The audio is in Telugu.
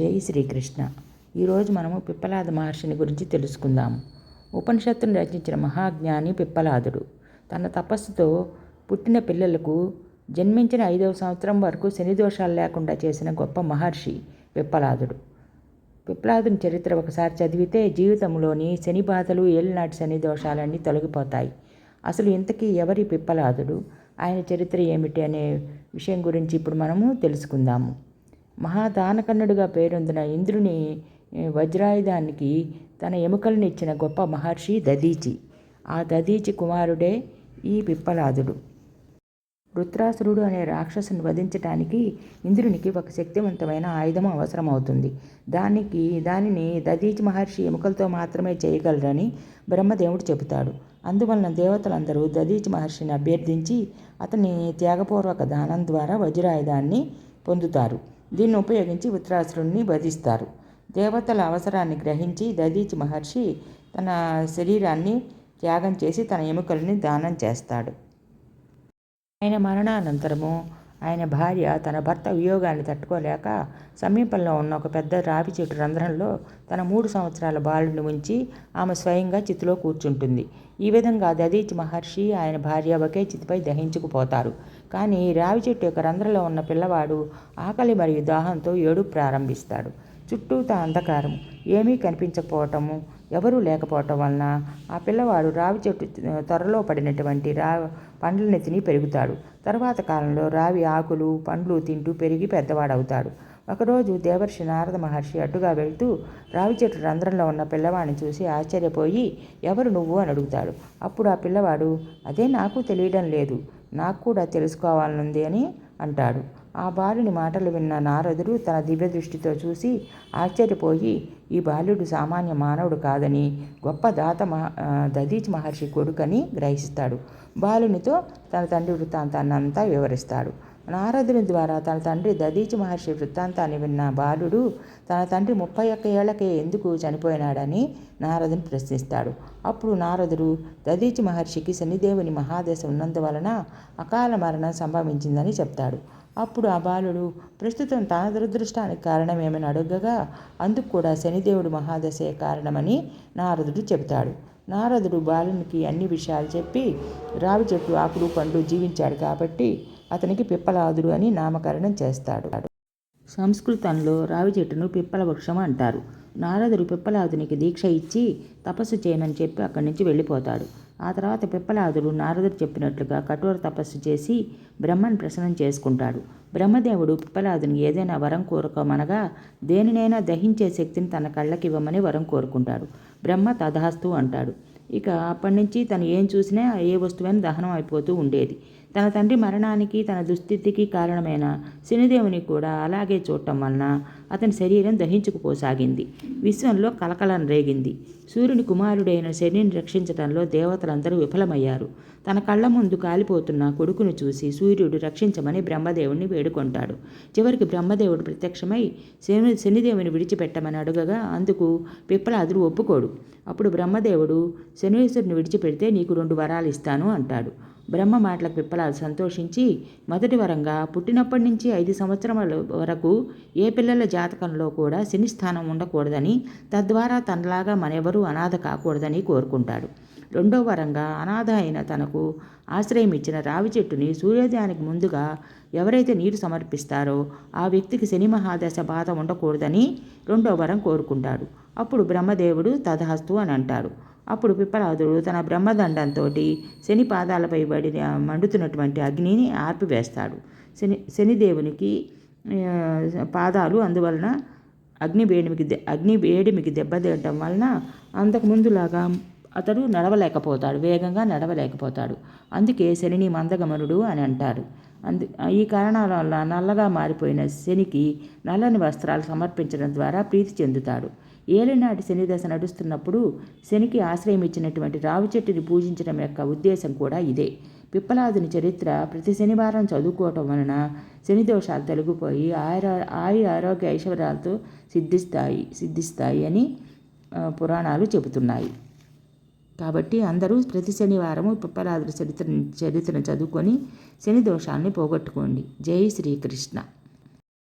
జై శ్రీకృష్ణ. ఈరోజు మనము పిప్పలాద మహర్షిని గురించి తెలుసుకుందాము ఉపనిషత్తును రచించిన మహాజ్ఞాని పిప్పలాదుడు. తన తపస్సుతో పుట్టిన పిల్లలకు జన్మించిన ఐదవ సంవత్సరం వరకు శని దోషాలు లేకుండా చేసిన గొప్ప మహర్షి పిప్పలాదుడు. పిప్పలాదుని చరిత్ర ఒకసారి చదివితే జీవితంలోని శని బాధలు ఏలినాటి శని దోషాలన్నీ తొలగిపోతాయి. అసలు ఇంతకీ ఎవరి పిప్పలాదుడు? ఆయన చరిత్ర ఏమిటి అనే విషయం గురించి ఇప్పుడు మనము తెలుసుకుందాము. మహాదానకన్నుడిగా పేరొందిన ఇంద్రుని వజ్రాయుధానికి తన ఎముకలను ఇచ్చిన గొప్ప మహర్షి దదీచి ఆ దదీచి కుమారుడే ఈ పిప్పలాదుడు వృత్రాసురుడు అనే రాక్షసుని వధించటానికి ఇంద్రునికి ఒక శక్తివంతమైన ఆయుధం అవసరమవుతుంది. దానికి దానిని దదీచి మహర్షి ఎముకలతో మాత్రమే చేయగలరని బ్రహ్మదేవుడు చెబుతాడు. అందువలన దేవతలందరూ దదీచి మహర్షిని అభ్యర్థించి అతని త్యాగపూర్వక దానం ద్వారా వజ్రాయుధాన్ని పొందుతారు. దీన్ని ఉపయోగించి వృత్రాసురుణ్ణి వధిస్తారు దేవతల అవసరాన్ని గ్రహించి దదీచి మహర్షి తన శరీరాన్ని త్యాగం చేసి తన ఎముకల్ని దానం చేస్తాడు. ఆయన మరణానంతరము ఆయన భార్య తన భర్త వియోగాన్ని తట్టుకోలేక సమీపంలో ఉన్న ఒక పెద్ద రావి చెట్టు రంధ్రంలో తన మూడు సంవత్సరాల బాలుడిని ఉంచి ఆమె స్వయంగా చితిలో కూర్చుంటుంది. ఈ విధంగా దదీచి మహర్షి ఆయన భార్య ఒకే చితిపై దహించుకుపోతారు. కానీ రావి చెట్టు యొక్క రంధ్రంలో ఉన్న పిల్లవాడు ఆకలి మరియు దాహంతో ఏడు ప్రారంభిస్తాడు. చుట్టూతా అంధకారం ఏమీ కనిపించకపోవటము ఎవరూ లేకపోవటం వలన ఆ పిల్లవాడు రావి చెట్టు త్వరలో పడినటువంటి రా పండ్లని తిని పెరుగుతాడు. తర్వాత కాలంలో రావి ఆకులు పండ్లు తింటూ పెరిగి పెద్దవాడవుతాడు. ఒకరోజు దేవర్షి నారద మహర్షి అడ్డుగా వెళ్తూ రావి చెట్టు రంధ్రంలో ఉన్న పిల్లవాడిని చూసి ఆశ్చర్యపోయి ఎవరు నువ్వు అని అడుగుతాడు. అప్పుడు ఆ పిల్లవాడు అదే నాకు తెలియడం లేదు. నాకు కూడా తెలుసుకోవాలనుంది అని అంటాడు. ఆ బాలుని మాటలు విన్న నారదుడు తన దివ్య దృష్టితో చూసి ఆశ్చర్యపోయి ఈ బాలుడు సామాన్య మానవుడు కాదని గొప్ప దాత మహ దదీచ్ మహర్షి కొడుకని గ్రహిస్తాడు. బాలునితో తన తండ్రి వృత్తాంతాన్నంతా వివరిస్తాడు. నారదుని ద్వారా తన తండ్రి దదీచి మహర్షి వృత్తాంతాన్ని విన్న బాలుడు తన తండ్రి ముప్పై ఒక్క ఏళ్ళకే ఎందుకు చనిపోయినాడని నారదుని ప్రశ్నిస్తాడు. అప్పుడు నారదుడు దదీచి మహర్షికి శనిదేవుని మహాదశ ఉన్నందువలన అకాల మరణం సంభవించిందని చెప్తాడు. అప్పుడు ఆ బాలుడు ప్రస్తుతం తన దురదృష్టానికి కారణమేమని అడగగా అందుకు కూడా శనిదేవుడు మహాదశే కారణమని నారదుడు చెబుతాడు. నారదుడు బాలునికి అన్ని విషయాలు చెప్పి రావి చెట్టు ఆకులు పండు జీవించాడు కాబట్టి అతనికి పిప్పలాదుడు అని నామకరణం చేస్తాడు. సంస్కృతంలో రావి చెట్టును పిప్పల వృక్షం అంటారు. నారదుడు పిప్పలాదునికి దీక్ష ఇచ్చి తపస్సు చేయమని చెప్పి అక్కడి నుంచి వెళ్ళిపోతాడు. ఆ తర్వాత పిప్పలాదుడు నారదుడు చెప్పినట్లుగా కఠోర తపస్సు చేసి బ్రహ్మను ప్రసన్నం చేసుకుంటాడు. బ్రహ్మదేవుడు పిప్పలాదుని ఏదైనా వరం కోరుకోమనగా దేనినైనా దహించే శక్తిని తన కళ్ళకి ఇవ్వమని వరం కోరుకుంటాడు. బ్రహ్మ తథాస్తు అంటాడు. ఇక అప్పటి నుంచి తను ఏం చూసినా ఏ వస్తువైనా దహనం అయిపోతూ ఉండేది. తన తండ్రి మరణానికి తన దుస్థితికి కారణమైన శనిదేవుని కూడా అలాగే చూడటం వలన అతని శరీరం దహించుకుపోసాగింది. విశ్వంలో కలకలం రేగింది. సూర్యుని కుమారుడైన శనిని రక్షించటంలో దేవతలందరూ విఫలమయ్యారు. తన కళ్ళ ముందు కాలిపోతున్న కొడుకును చూసి సూర్యుడు రక్షించమని బ్రహ్మదేవుని వేడుకుంటాడు. చివరికి బ్రహ్మదేవుడు ప్రత్యక్షమై శని శనిదేవుని విడిచిపెట్టమని అడుగగా అందుకు పిప్పలాదుడు ఒప్పుకోడు. అప్పుడు బ్రహ్మదేవుడు శనివేశ్వరుని విడిచిపెడితే నీకు రెండు వరాలు ఇస్తాను అంటాడు. బ్రహ్మ మాటలకు పిప్పలాలు సంతోషించి మొదటి వరంగా పుట్టినప్పటి నుంచి ఐదు సంవత్సరముల వరకు ఏ పిల్లల జాతకంలో కూడా శని స్థానం ఉండకూడదని తద్వారా తనలాగా మనెవరూ అనాథ కాకూడదని కోరుకుంటాడు. రెండో వరంగా అనాథ అయిన తనకు ఆశ్రయం ఇచ్చిన రావి చెట్టుని సూర్యోదయానికి ముందుగా ఎవరైతే నీరు సమర్పిస్తారో ఆ వ్యక్తికి శని మహాదశ బాధ ఉండకూడదని రెండో వరం కోరుకుంటాడు. అప్పుడు బ్రహ్మదేవుడు తథాస్తు అని అంటాడు. అప్పుడు పిప్పలాదుడు తన బ్రహ్మదండంతో శని పాదాలపై పడిన మండుతున్నటువంటి అగ్నిని ఆర్పివేస్తాడు. శని శనిదేవునికి పాదాలు అందువలన అగ్ని వేడిమికి అగ్ని వేడిమికి దెబ్బతీయటం వలన అంతకుముందులాగా అతడు నడవలేకపోతాడు వేగంగా నడవలేకపోతాడు. అందుకే శనిని మందగమనుడు అని అంటారు. అందు ఈ కారణాల వల్ల నల్లగా మారిపోయిన శనికి నల్లని వస్త్రాలు సమర్పించడం ద్వారా ప్రీతి చెందుతాడు. ఏలినాటి శని దశ నడుస్తున్నప్పుడు శనికి ఆశ్రయం ఇచ్చినటువంటి రావి చెట్టుని పూజించడం యొక్క ఉద్దేశం కూడా ఇదే. పిప్పలాదుని చరిత్ర ప్రతి శనివారం చదువుకోవటం వలన శని దోషాలు తొలగిపోయి ఆయుర ఆయు ఆరోగ్య ఐశ్వర్యాలతో సిద్ధిస్తాయి సిద్ధిస్తాయి అని పురాణాలు చెబుతున్నాయి. కాబట్టి అందరూ ప్రతి శనివారము పిప్పలాదుల చరిత్ర చరిత్రను చదువుకొని శని దోషాన్ని పోగొట్టుకోండి. జై శ్రీకృష్ణ.